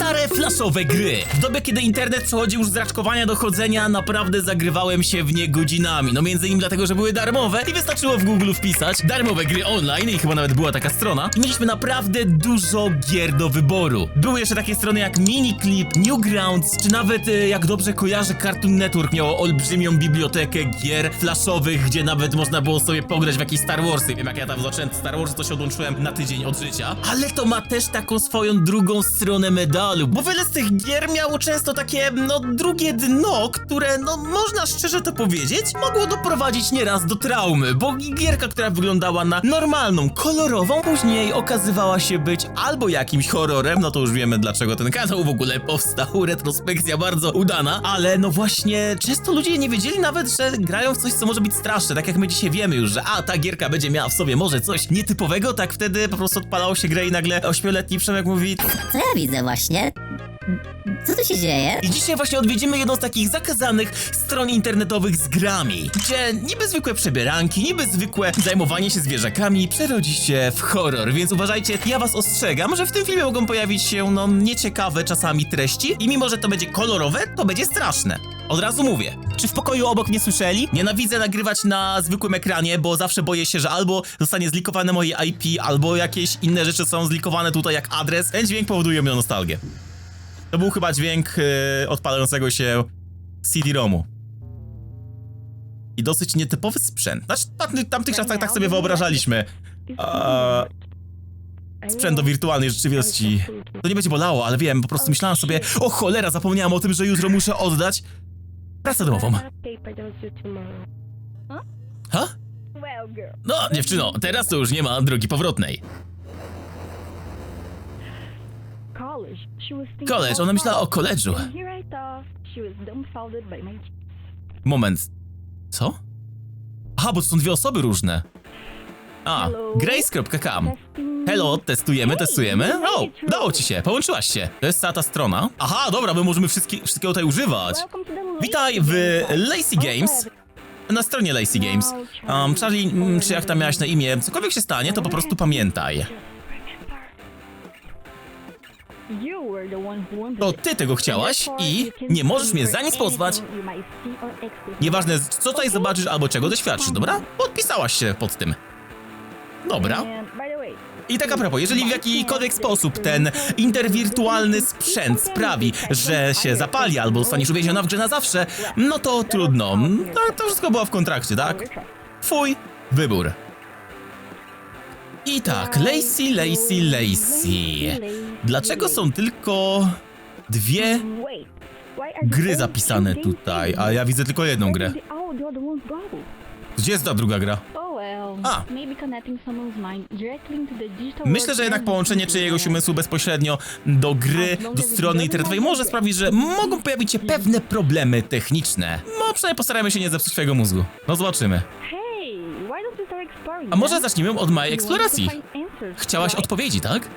stare flashowe gry. W dobie, kiedy internet przechodził już z raczkowania do chodzenia, naprawdę zagrywałem się w nie godzinami. No między innymi dlatego, że były darmowe i wystarczyło w Google wpisać darmowe gry online i chyba nawet była taka strona. I mieliśmy naprawdę dużo gier do wyboru. Były jeszcze takie strony jak Miniclip, Newgrounds, czy nawet e, jak dobrze kojarzę Cartoon Network miało olbrzymią bibliotekę gier flashowych, gdzie nawet można było sobie pograć w jakieś Star Warsy. Wiem jak ja tam zacząłem Star Wars, to się odłączyłem na tydzień od życia. Ale to ma też taką swoją drugą stronę medalu, bo wiele z tych gier miało często takie, no, drugie dno, które, no, można szczerze to powiedzieć, mogło doprowadzić nieraz do traumy, bo gierka, która wyglądała na normalną, kolorową, później okazywała się być albo jakimś horrorem, no to już wiemy dlaczego ten kanał w ogóle powstał, retrospekcja bardzo udana, ale no właśnie, często ludzie nie wiedzieli nawet, że grają w coś, co może być straszne, tak jak my dzisiaj wiemy już, że a, ta gierka będzie miała w sobie może coś nietypowego, tak wtedy po prostu odpalało się grę i nagle ośmioletni Przemek mówi, Co ja widzę właśnie? ね。Co tu się dzieje? i dzisiaj właśnie odwiedzimy jedną z takich zakazanych stron internetowych z grami, gdzie niby zwykłe przebieranki, niby zwykłe zajmowanie się zwierzakami przerodzi się w horror, więc uważajcie, ja was ostrzegam, że w tym filmie mogą pojawić się, no, nieciekawe czasami treści i mimo, że to będzie kolorowe, to będzie straszne. Od razu mówię. Czy w pokoju obok mnie słyszeli? Nienawidzę nagrywać na zwykłym ekranie, bo zawsze boję się, że albo zostanie zlikowane moje IP, albo jakieś inne rzeczy są zlikowane tutaj jak adres. Ten dźwięk powoduje mnie nostalgię. To był chyba dźwięk e, odpalającego się CD-ROMu. I dosyć nietypowy sprzęt. Znaczy, tamtych, tamtych czasach tak sobie wyobrażaliśmy. A, sprzęt do wirtualnej rzeczywistości. To nie będzie bolało, ale wiem, po prostu myślałam sobie, o cholera, zapomniałam o tym, że jutro muszę oddać pracę domową. Ha? No, dziewczyno, teraz to już nie ma drogi powrotnej. College, ona myślała o koledżu. Moment. Co? Aha, bo to są dwie osoby różne. A, grace.com. Hello, testujemy, testujemy. O, udało ci się, połączyłaś się. To jest cała ta strona. Aha, dobra, my możemy wszystkie, wszystkiego tutaj używać. Witaj w Lazy Games. Na stronie Lazy Games. Um, Charlie, mm, czy jak tam miałaś na imię, cokolwiek się stanie, to po prostu pamiętaj. To ty tego chciałaś i nie możesz mnie za nic pozwać. Nieważne, co tutaj zobaczysz albo czego doświadczysz, dobra? Podpisałaś się pod tym. Dobra. I tak a propos, jeżeli w jakikolwiek sposób ten interwirtualny sprzęt sprawi, że się zapali albo zostaniesz uwięziona w grze na zawsze, no to trudno. No, to wszystko było w kontrakcie, tak? Twój wybór. I tak, Lacy, Lacy, Lacy. Dlaczego są tylko dwie gry zapisane tutaj, a ja widzę tylko jedną grę? Gdzie jest ta druga gra? A. Myślę, że jednak połączenie czyjegoś umysłu bezpośrednio do gry, do strony internetowej może sprawić, że mogą pojawić się pewne problemy techniczne. No, przynajmniej postarajmy się nie zepsuć swojego mózgu. No zobaczymy. A może zacznijmy od mojej eksploracji? Chciałaś odpowiedzi, tak?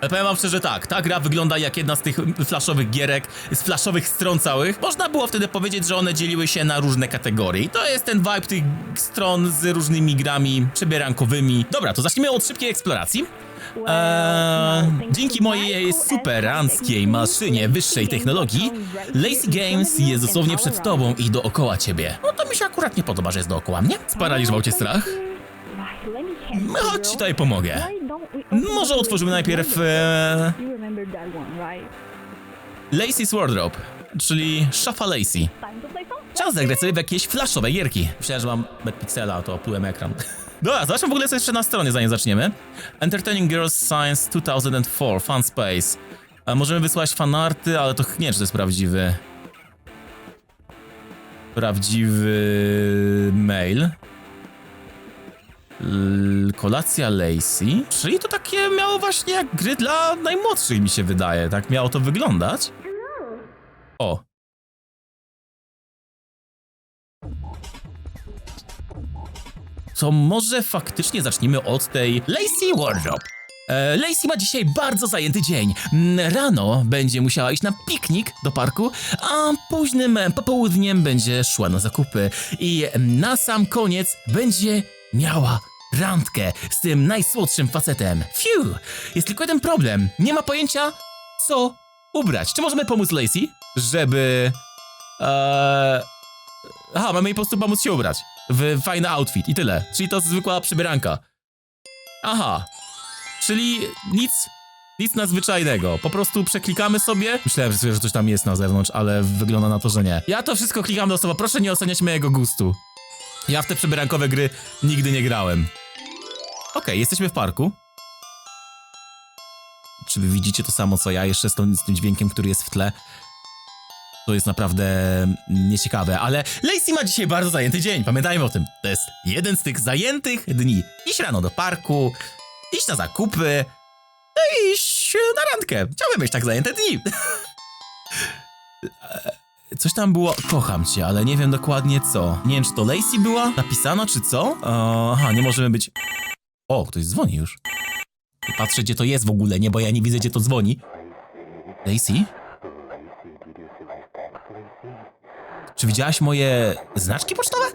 Ale powiem wam szczerze tak, ta gra wygląda jak jedna z tych flashowych gierek, z flashowych stron całych. Można było wtedy powiedzieć, że one dzieliły się na różne kategorie. I to jest ten vibe tych stron z różnymi grami przebierankowymi. Dobra, to zacznijmy od szybkiej eksploracji. Eee, dzięki mojej superanckiej maszynie wyższej technologii, Lazy Games jest dosłownie przed tobą i dookoła ciebie. No to mi się akurat nie podoba, że jest dookoła mnie. Sparaliżował cię strach? Chodź, ci tutaj pomogę. Może otworzymy najpierw e, Lacy's Wardrobe, czyli szafa Lacy. Czas zagrać sobie w jakieś flashowe gierki. Myślałem, że mam Pixela, to oplułem ekran. Dobra, zobaczmy w ogóle co jeszcze na stronie, zanim zaczniemy. Entertaining Girls Science 2004, Fun Space. A możemy wysłać fanarty, ale to nie, czy to jest prawdziwy... Prawdziwy mail. Kolacja Lacey. Czyli to takie miało właśnie jak gry dla najmłodszych, mi się wydaje. Tak miało to wyglądać. O. To może faktycznie zacznijmy od tej Lacey Wardrobe. Lacey ma dzisiaj bardzo zajęty dzień. Mm, Rano będzie musiała iść na piknik do parku, a późnym popołudniem będzie szła na zakupy. I na sam koniec będzie miała randkę z tym najsłodszym facetem. Fiu! Jest tylko jeden problem. Nie ma pojęcia, co ubrać. Czy możemy pomóc Lacey, żeby... Eee... Aha, mamy jej po prostu pomóc się ubrać. W fajny outfit i tyle. Czyli to zwykła przybieranka. Aha. Czyli nic... Nic nadzwyczajnego. Po prostu przeklikamy sobie. Myślałem, że że coś tam jest na zewnątrz, ale wygląda na to, że nie. Ja to wszystko klikam do słowa. Proszę nie oceniać mojego gustu. Ja w te przybierankowe gry nigdy nie grałem. Okej, jesteśmy w parku. Czy wy widzicie to samo co ja, jeszcze z tym, z tym dźwiękiem, który jest w tle? To jest naprawdę nieciekawe, ale Lacey ma dzisiaj bardzo zajęty dzień, pamiętajmy o tym. To jest jeden z tych zajętych dni. Iść rano do parku, iść na zakupy, no iść na randkę. Chciałbym mieć tak zajęte dni. Coś tam było, kocham cię, ale nie wiem dokładnie co. Nie wiem, czy to Lacey była napisana, czy co? Aha, nie możemy być... O, ktoś dzwoni już. Patrzę, gdzie to jest w ogóle, nie, bo ja nie widzę, gdzie to dzwoni. Lacey? Czy widziałaś moje znaczki pocztowe?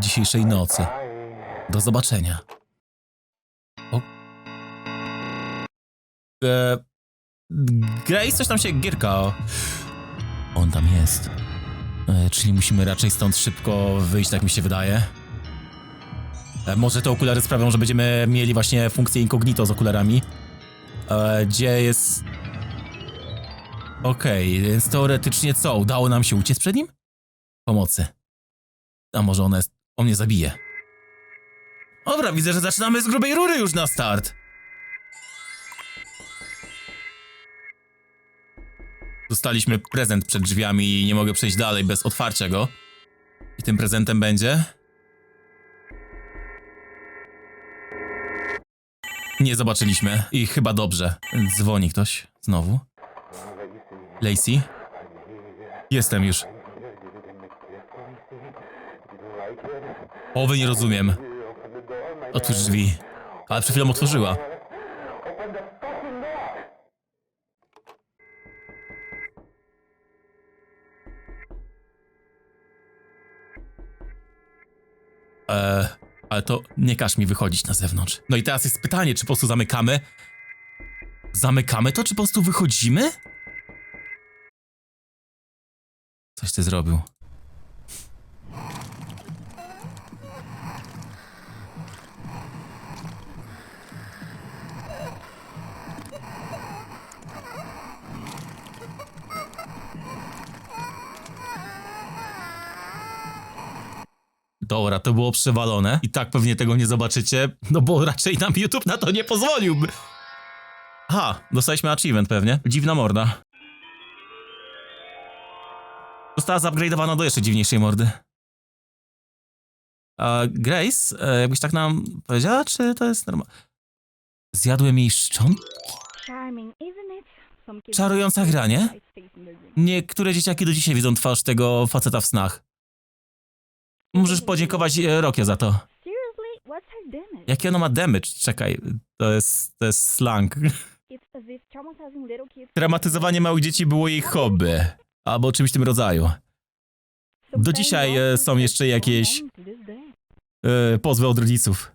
Dzisiejszej nocy. Do zobaczenia. O. E... Grace, coś tam się gierka. On tam jest. E, czyli musimy raczej stąd szybko wyjść, tak mi się wydaje. E, może te okulary sprawią, że będziemy mieli właśnie funkcję incognito z okularami. E, gdzie jest... Okej, więc teoretycznie co? Udało nam się uciec przed nim? Pomocy. A może ona jest... On mnie zabije. Dobra, widzę, że zaczynamy z grubej rury już na start. Dostaliśmy prezent przed drzwiami i nie mogę przejść dalej bez otwarcia go. I tym prezentem będzie... Nie zobaczyliśmy i chyba dobrze. Dzwoni ktoś znowu. Lacey? Jestem już. Połowy nie rozumiem. Otwórz drzwi. Ale przed chwilą otworzyła. Eee, ale to nie każ mi wychodzić na zewnątrz. No i teraz jest pytanie, czy po prostu zamykamy? Zamykamy to, czy po prostu wychodzimy? Coś ty zrobił. Dobra, to było przewalone. I tak pewnie tego nie zobaczycie, no bo raczej nam YouTube na to nie pozwoliłby. Aha, dostaliśmy achievement pewnie. Dziwna morda. Została zupgrade'owana do jeszcze dziwniejszej mordy. A Grace, e, jakbyś tak nam powiedziała, czy to jest normalne? Zjadłem jej szczątki? Czarująca gra, nie? Niektóre dzieciaki do dzisiaj widzą twarz tego faceta w snach. Możesz podziękować e, Rokie za to. Jaki ona ma damage? Czekaj, to jest, to jest slang. Traumatyzowanie małych dzieci było jej hobby. Albo czymś w tym rodzaju. Do dzisiaj, e, są jeszcze jakieś-. E, pozwy od rodziców.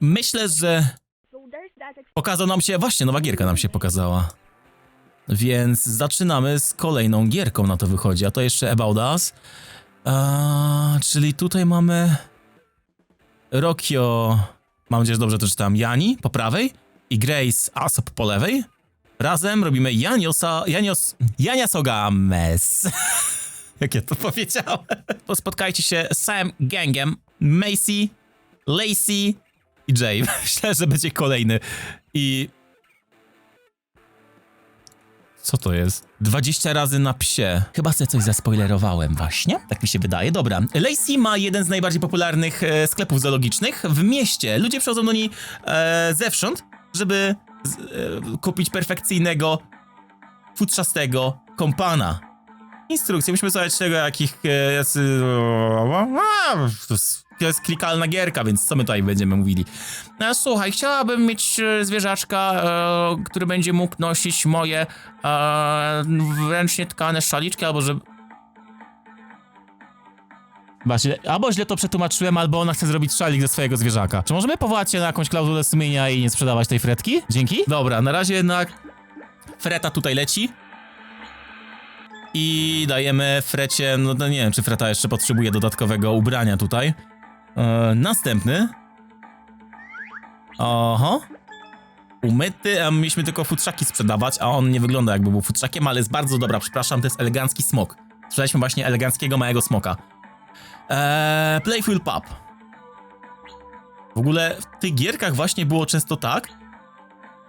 Myślę, że pokazał nam się, właśnie nowa gierka nam się pokazała. Więc zaczynamy z kolejną gierką na to wychodzi, a to jeszcze About Us. A, czyli tutaj mamy Rokio, mam nadzieję, że dobrze to czytam, Jani po prawej i Grace Asop po lewej. Razem robimy Janiosa, Janios, Jania Sogames. Jak ja to powiedziałem? Spotkajcie się z całym gangiem Macy, Lacey i Jay. Myślę, że będzie kolejny. I... Co to jest? 20 razy na psie. Chyba sobie coś zaspoilerowałem właśnie. Tak mi się wydaje. Dobra. Lacey ma jeden z najbardziej popularnych e, sklepów zoologicznych w mieście. Ludzie przychodzą do niej e, zewsząd, żeby z, e, kupić perfekcyjnego, futrzastego kompana. Instrukcje, musimy słuchać tego, jakich e, jacy... To jest, klikalna gierka, więc co my tutaj będziemy mówili? E, Słuchaj, chciałabym mieć e, zwierzaczka, e, który będzie mógł nosić moje e, ręcznie tkane szaliczki, albo że... Chyba źle, albo źle to przetłumaczyłem, albo ona chce zrobić szalik ze swojego zwierzaka. Czy możemy powołać się na jakąś klauzulę sumienia i nie sprzedawać tej fretki? Dzięki? Dobra, na razie jednak freta tutaj leci. I dajemy Frecie, no nie wiem, czy Freta jeszcze potrzebuje dodatkowego ubrania tutaj. E, następny. Oho. Umyty, a mieliśmy tylko futrzaki sprzedawać, a on nie wygląda jakby był futrzakiem, ale jest bardzo dobra, przepraszam, to jest elegancki smok. Sprzedaliśmy właśnie eleganckiego małego smoka. Eee, Playful Pup. W ogóle w tych gierkach właśnie było często tak,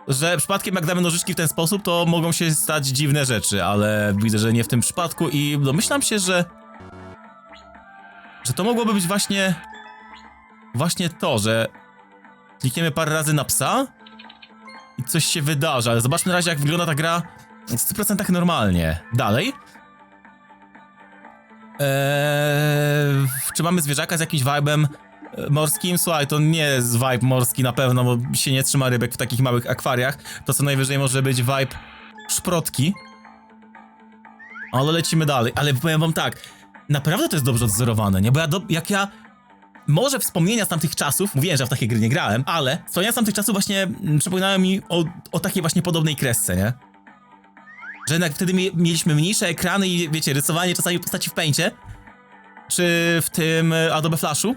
że przypadkiem jak damy nożyczki w ten sposób, to mogą się stać dziwne rzeczy, ale widzę, że nie w tym przypadku i domyślam się, że że to mogłoby być właśnie właśnie to, że klikniemy parę razy na psa i coś się wydarzy, ale zobaczmy na razie jak wygląda ta gra w 100% normalnie. Dalej. Eee, czy mamy zwierzaka z jakimś vibe'em e, morskim? Słuchaj, to nie jest vibe morski na pewno, bo się nie trzyma rybek w takich małych akwariach. To co najwyżej może być vibe szprotki. Ale lecimy dalej. Ale powiem wam tak, naprawdę to jest dobrze odzorowane, nie? Bo ja do, jak ja może wspomnienia z tamtych czasów, mówiłem, że w takie gry nie grałem, ale wspomnienia z tamtych czasów właśnie mm, przypominają mi o, o takiej właśnie podobnej kresce, nie? Że jednak wtedy mie mieliśmy mniejsze ekrany i wiecie, rysowanie czasami postaci w pęcie, czy w tym Adobe Flashu,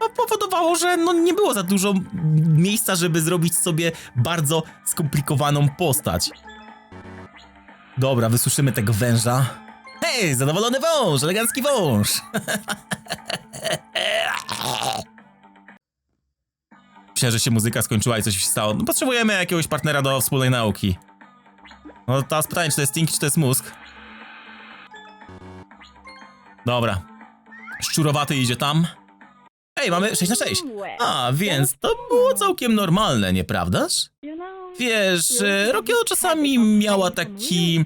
no, powodowało, że no, nie było za dużo miejsca, żeby zrobić sobie bardzo skomplikowaną postać. Dobra, wysuszymy tego węża. Hej, zadowolony wąż, elegancki wąż. Myślę, że się muzyka skończyła i coś się stało. No, potrzebujemy jakiegoś partnera do wspólnej nauki. No teraz pytanie, czy to jest Tinky, czy to jest mózg? Dobra. Szczurowaty idzie tam. Ej, mamy 6 na 6. A, więc to było całkiem normalne, nieprawdaż? Wiesz, e, Rokio czasami miała taki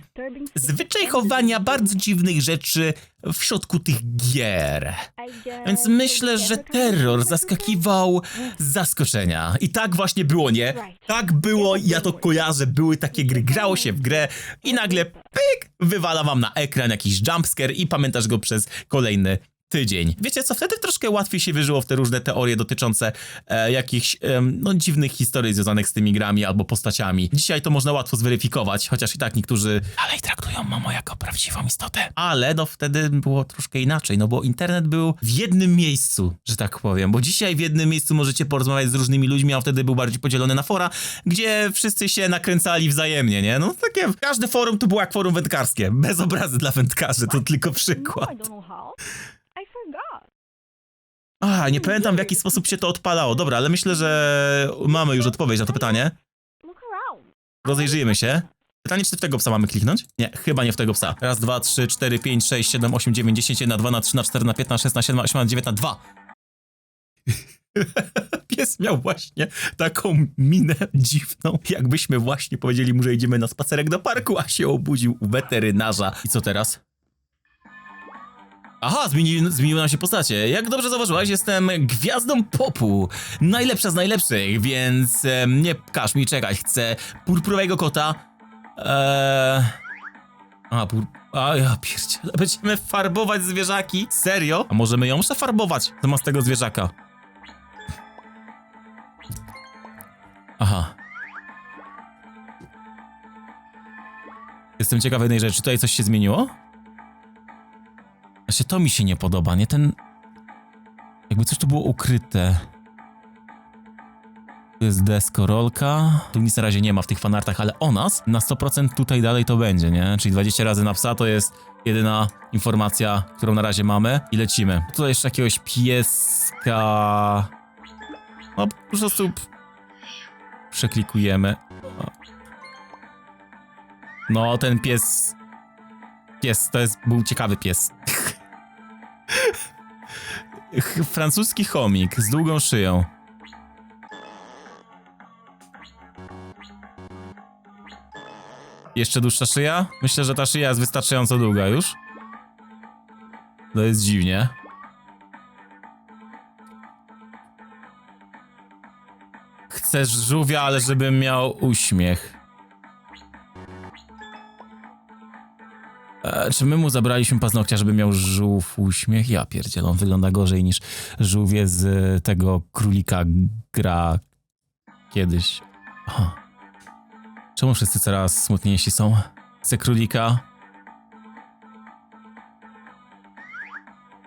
zwyczaj chowania bardzo dziwnych rzeczy w środku tych gier. Więc myślę, że terror zaskakiwał z zaskoczenia. I tak właśnie było, nie? Tak było, ja to kojarzę, były takie gry, grało się w grę i nagle pyk, wywala wam na ekran jakiś jumpscare i pamiętasz go przez kolejny tydzień. Wiecie co, wtedy troszkę łatwiej się wierzyło w te różne teorie dotyczące e, jakichś em, no, dziwnych historii związanych z tymi grami albo postaciami. Dzisiaj to można łatwo zweryfikować, chociaż i tak niektórzy dalej traktują Momo jako prawdziwą istotę. Ale no wtedy było troszkę inaczej, no bo internet był w jednym miejscu, że tak powiem, bo dzisiaj w jednym miejscu możecie porozmawiać z różnymi ludźmi, a wtedy był bardziej podzielony na fora, gdzie wszyscy się nakręcali wzajemnie, nie? No takie, każde forum to było jak forum wędkarskie, bez obrazy dla wędkarzy, to tylko No, przykład. A, nie pamiętam w jaki sposób się to odpalało. Dobra, ale myślę, że mamy już odpowiedź na to pytanie. Rozejrzyjmy się. Pytanie, czy w tego psa mamy kliknąć? Nie, chyba nie w tego psa. Raz, dwa, trzy, cztery, pięć, sześć, siedem, osiem, dziewięć, dziesięć, jedna, dwa, na trzy, na cztery, na pięć, na sześć, na siedem, na osiem, na dziewięć, na dwa. Pies miał właśnie taką minę dziwną, jakbyśmy właśnie powiedzieli mu, że idziemy na spacerek do parku, a się obudził u weterynarza. I co teraz? Aha, zmieni, zmieniły nam się postacie. Jak dobrze zauważyłaś, jestem gwiazdą popu. Najlepsza z najlepszych, więc em, nie każ mi czekać. Chcę purpurowego kota. Eee... A, pur... A, ja pierdzielę. Będziemy farbować zwierzaki? Serio? A możemy ją przefarbować zamiast tego zwierzaka? Aha. Jestem ciekawy jednej rzeczy. Czy tutaj coś się zmieniło? Właśnie to mi się nie podoba, nie ten... Jakby coś tu było ukryte. Tu jest deskorolka. Tu nic na razie nie ma w tych fanartach, ale o nas na 100% tutaj dalej to będzie, nie? Czyli 20 razy na psa to jest jedyna informacja, którą na razie mamy. I lecimy. Tutaj jeszcze jakiegoś pieska... No po prostu... Przeklikujemy. No, ten pies... Pies, to jest... był ciekawy pies. Francuski chomik z długą szyją. Jeszcze dłuższa szyja? Myślę, że ta szyja jest wystarczająco długa już. To jest dziwnie. Chcesz żółwia, ale żebym miał uśmiech. E, czy my mu zabraliśmy paznokcia, żeby miał żółw uśmiech? Ja pierdzielę, on wygląda gorzej niż żółwie z e, tego królika gra kiedyś. Aha. Czemu wszyscy coraz smutniejsi są? Chcę królika.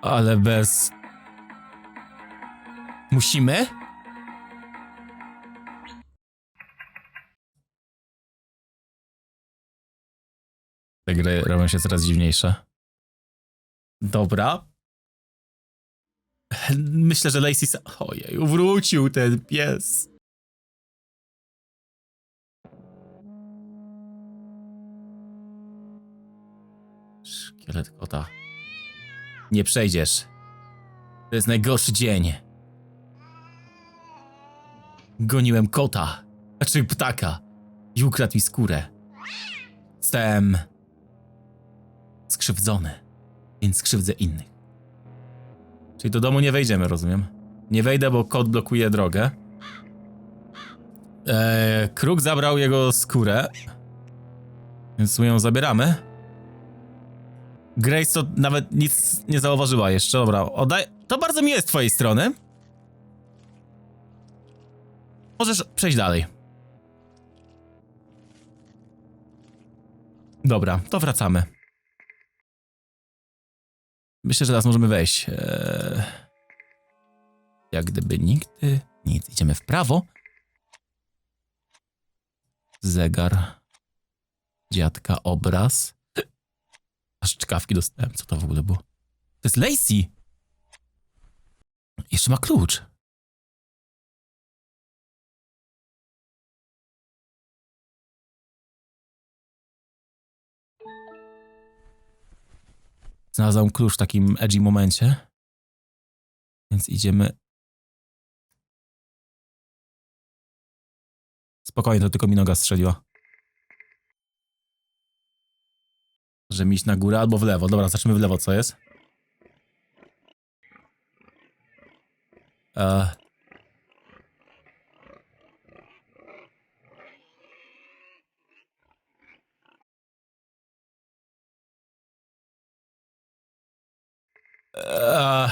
Ale bez... Musimy? Te gry robią się coraz dziwniejsze. Dobra. Myślę, że Lacey... sa- Ojej, wrócił ten pies. Szkielet kota. Nie przejdziesz. To jest najgorszy dzień. Goniłem kota. Znaczy ptaka. I ukradł mi skórę. Jestem skrzywdzony, więc skrzywdzę innych. Czyli do domu nie wejdziemy, rozumiem? Nie wejdę, bo kot blokuje drogę. Eee, Kruk zabrał jego skórę, więc my ją zabieramy. Grace to nawet nic nie zauważyła jeszcze. Dobra, oddaj. To bardzo miłe z twojej strony. Możesz przejść dalej. Dobra, to wracamy. Myślę, że teraz możemy wejść. Eee, jak gdyby nigdy nic. Idziemy w prawo. Zegar. Dziadka, obraz. Aż czkawki dostałem. Co to w ogóle było? To jest Lacey! Jeszcze ma klucz. Znalazłem klucz w takim edgy momencie. Więc idziemy. Spokojnie, to tylko mi noga strzeliła. Że mi iść na górę albo w lewo. Dobra, zacznijmy w lewo, co jest? Eee. Eee.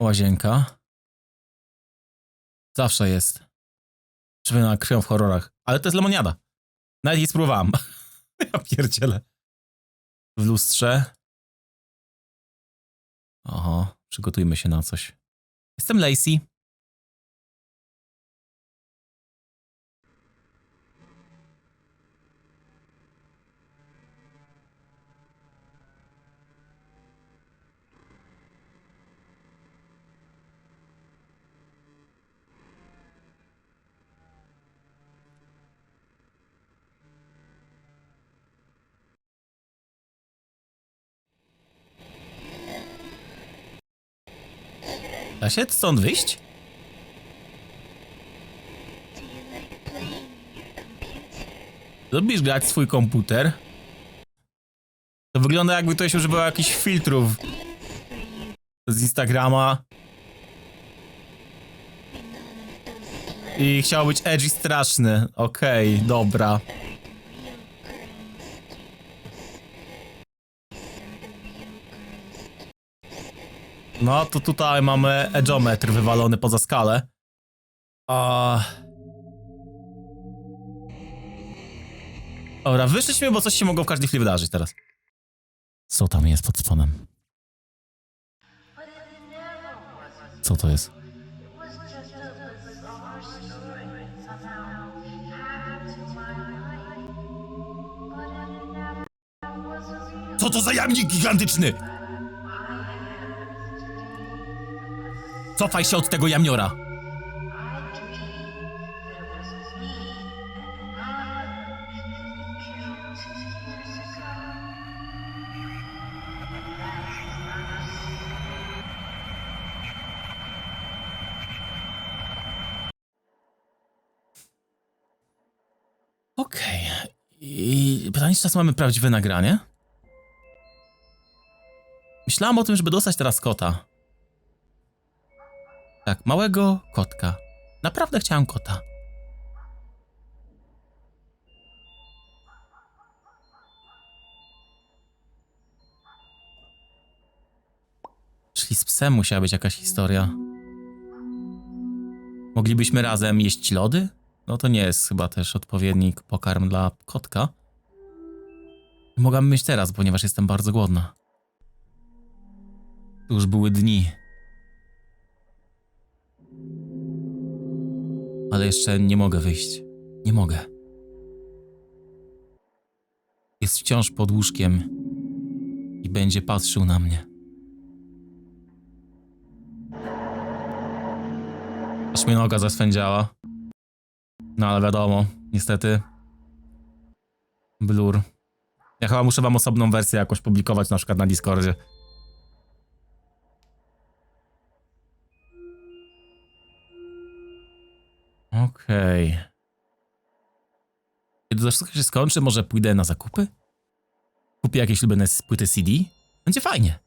Łazienka. Zawsze jest. Przypomina krwią w horrorach. Ale to jest lemoniada. Nawet jej spróbowałem. ja pierdzielę. W lustrze. Oho, przygotujmy się na coś. Jestem Lacey. Da się stąd wyjść? Lubisz grać swój komputer? To wygląda jakby ktoś używał jakichś filtrów z Instagrama. I chciał być edgy straszny. Okej, dobra. No, to tutaj mamy edgeometr wywalony poza skalę. A... Dobra, wyszliśmy, bo coś się mogło w każdej chwili wydarzyć teraz. Co tam jest pod spodem? Co to jest? Co to za jamnik gigantyczny? Cofaj się od tego jamniora. Okej. I pytanie, czy czasem mamy prawdziwe nagranie? Myślałam o tym, żeby dostać teraz kota. Tak, małego kotka. Naprawdę chciałam kota. Czyli z psem musiała być jakaś historia. Moglibyśmy razem jeść lody? No to nie jest chyba też odpowiednik pokarm dla kotka. Mogłabym mieć teraz, ponieważ jestem bardzo głodna. To już były dni. Ale jeszcze nie mogę wyjść. Nie mogę. Jest wciąż pod łóżkiem i będzie patrzył na mnie. Aż mnie noga zaswędziała. No ale wiadomo, niestety. Blur. Ja chyba muszę wam osobną wersję jakoś publikować, na przykład na Discordzie. Okej. Kiedy to wszystko się skończy, może pójdę na zakupy? Kupię jakieś ulubione płyty CD? Będzie fajnie.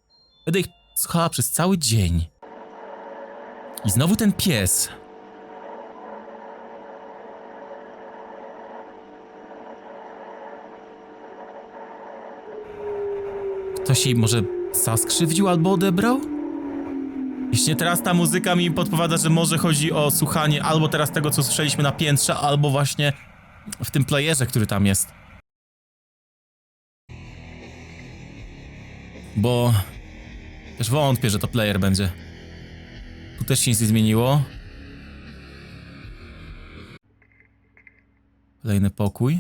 Będę ich słuchała przez cały dzień. I znowu ten pies. Ktoś jej może zaskrzywdził albo odebrał? Jeśli teraz ta muzyka mi podpowiada, że może chodzi o słuchanie albo teraz tego, co słyszeliśmy na piętrze, albo właśnie w tym playerze, który tam jest. Bo też wątpię, że to player będzie. Tu też się nic nie zmieniło. Kolejny pokój.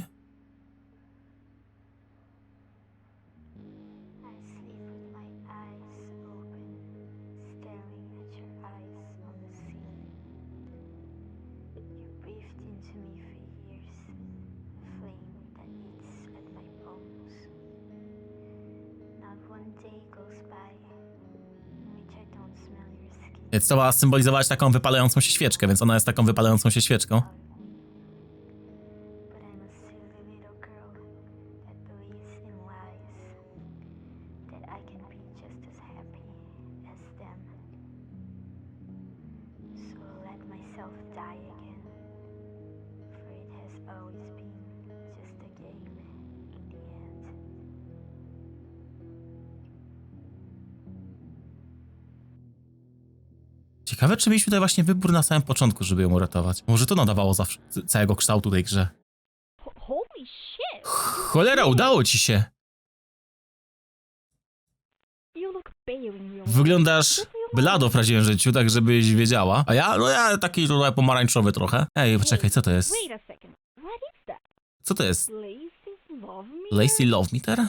Więc to ma symbolizować taką wypalającą się świeczkę, więc ona jest taką wypalającą się świeczką. Die again. For it has always been Ciekawe, czy mieliśmy tutaj właśnie wybór na samym początku, żeby ją uratować. Może to nadawało zawsze całego kształtu tej grze. Ho- holy shit! Cholera, udało ci się! Wyglądasz blado w prawdziwym życiu, tak żebyś wiedziała. A ja, no ja taki tutaj pomarańczowy trochę. Ej, poczekaj, co to jest? Co to jest? Lacy Love Meter?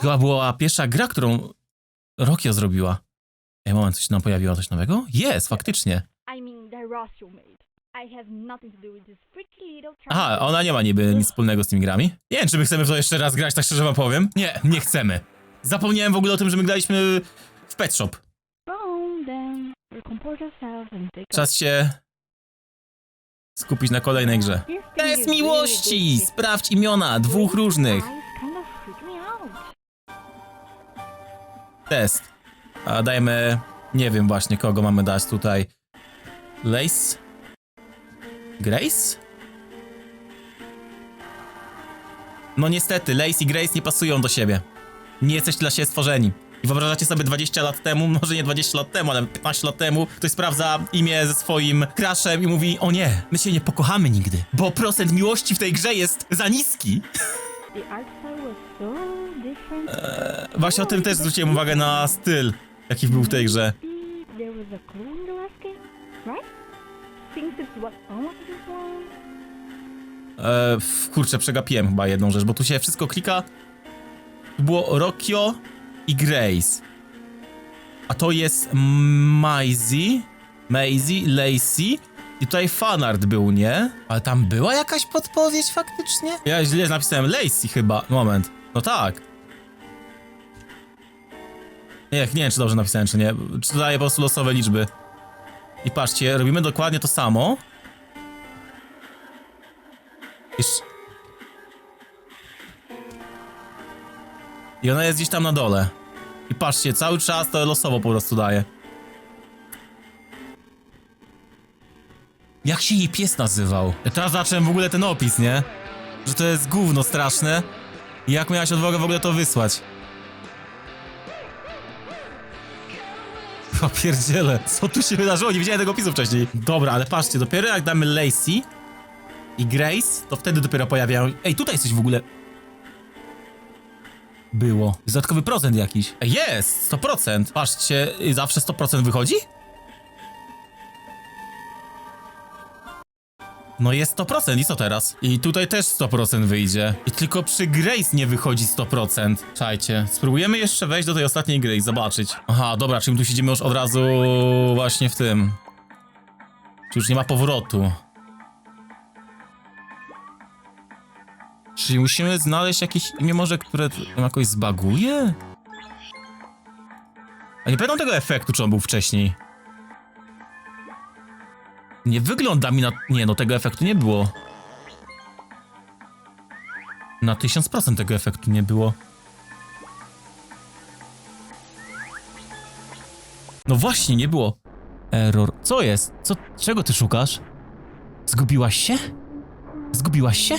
Chyba była pierwsza gra, którą Rokio zrobiła. Ej, moment, coś się nam pojawiło, coś nowego? Jest, faktycznie. I mean, the Ross you made. I have nothing to do with this freaky little Aha, ona nie ma niby nic wspólnego z tymi grami. Nie wiem, czy my chcemy w to jeszcze raz grać, tak szczerze wam powiem. Nie, nie chcemy. Zapomniałem w ogóle o tym, że my graliśmy w Pet Shop. Czas się skupić na kolejnej grze. Test miłości! Sprawdź imiona dwóch różnych. Test. A dajmy... Nie wiem właśnie, kogo mamy dać tutaj. Lace? Grace? No niestety, Lace i Grace nie pasują do siebie. Nie jesteście dla siebie stworzeni. I wyobrażacie sobie 20 lat temu, może nie 20 lat temu, ale 15 lat temu, ktoś sprawdza imię ze swoim crushem i mówi O nie, my się nie pokochamy nigdy, bo procent miłości w tej grze jest za niski. Different. Właśnie o tym też zwróciłem uwagę na styl, jaki był w tej grze. E, kurczę, przegapiłem chyba jedną rzecz, bo tu się wszystko klika. Tu było Rokio i Grace. A to jest Maisie, Maisie, Lacey. I tutaj fanart był, nie? Ale tam była jakaś podpowiedź faktycznie? Ja źle napisałem Lacey chyba. Moment. No tak. Nie, nie wiem, czy dobrze napisałem, czy nie. Czy to daje po prostu losowe liczby. I patrzcie, robimy dokładnie to samo. I ona jest gdzieś tam na dole. I patrzcie, cały czas to losowo po prostu daje. Jak się jej pies nazywał? Ja teraz zacząłem w ogóle ten opis, nie? Że to jest gówno straszne. I jak miałaś odwagę w ogóle to wysłać? O pierdziele, co tu się wydarzyło? Nie widziałem tego opisu wcześniej. Dobra, ale patrzcie, dopiero jak damy Lacey i Grace, to wtedy dopiero pojawiają... Ej, tutaj coś w ogóle... Było. Dodatkowy procent jakiś. Ej, Jest! 100%. Patrzcie, y, zawsze 100% wychodzi? No jest 100% i co teraz? I tutaj też 100% wyjdzie. I tylko przy Grace nie wychodzi 100%. Czajcie, spróbujemy jeszcze wejść do tej ostatniej i zobaczyć. Aha, dobra, czyli tu siedzimy już od razu właśnie w tym. Czy już nie ma powrotu. Czyli musimy znaleźć jakieś imię może, które jakoś zbaguje? A nie pamiętam tego efektu, czy on był wcześniej. Nie wygląda mi na... Nie, no tego efektu nie było. Na 1000% tego efektu nie było. No właśnie, nie było. Error. Co jest? Co? Czego ty szukasz? Zgubiłaś się? Zgubiłaś się?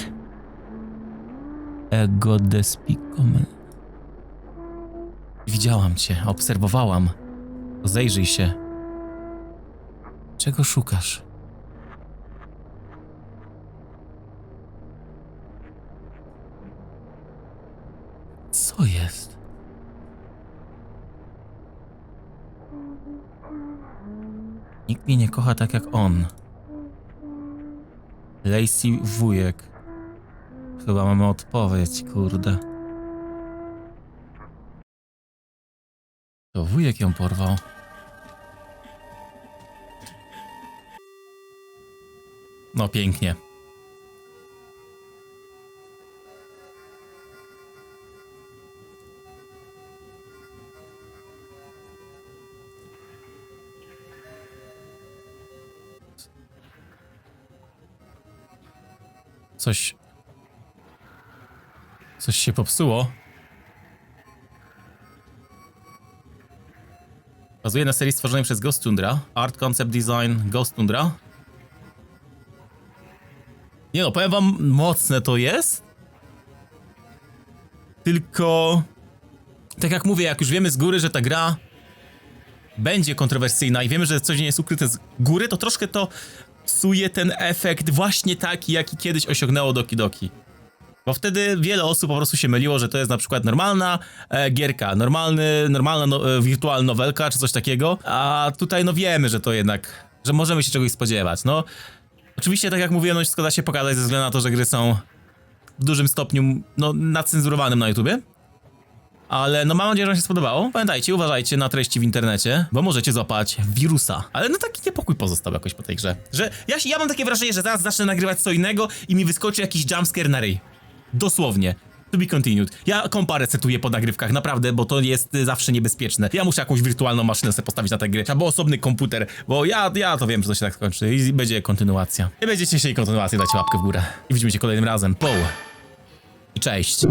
Ego despicable. Widziałam cię, obserwowałam. Zejrzyj się. Czego szukasz? Co jest? Nikt mnie nie kocha tak jak on. Lacey wujek. Chyba mamy odpowiedź, kurde. To wujek ją porwał. No pięknie. Coś. Coś się popsuło. Bazuje na serii stworzonej przez Ghost Tundra. Art Concept Design Ghost Tundra. Nie no, powiem wam, mocne to jest. Tylko... Tak jak mówię, jak już wiemy z góry, że ta gra będzie kontrowersyjna i wiemy, że coś nie jest ukryte z góry, to troszkę to psuje ten efekt właśnie taki, jaki kiedyś osiągnęło Doki Doki. Bo wtedy wiele osób po prostu się myliło, że to jest na przykład normalna e, gierka, normalny, normalna no, e, wirtualna nowelka czy coś takiego, a tutaj no wiemy, że to jednak, że możemy się czegoś spodziewać, no. Oczywiście, tak jak mówiłem, no wszystko da się pokazać ze względu na to, że gry są w dużym stopniu, no, nacenzurowanym na YouTubie. Ale no mam nadzieję, że wam się spodobało. Pamiętajcie, uważajcie na treści w internecie, bo możecie złapać wirusa. Ale no taki niepokój pozostał jakoś po tej grze. Że ja, ja mam takie wrażenie, że zaraz zacznę nagrywać co innego i mi wyskoczy jakiś jumpscare na ryj. Dosłownie. To be continued. Ja kompa resetuję po nagrywkach, naprawdę, bo to jest y, zawsze niebezpieczne. Ja muszę jakąś wirtualną maszynę sobie postawić na tę grę, albo osobny komputer, bo ja, ja to wiem, że to się tak skończy i będzie kontynuacja. I będziecie chcieli kontynuację, dać łapkę w górę. I widzimy się kolejnym razem. Po. I cześć.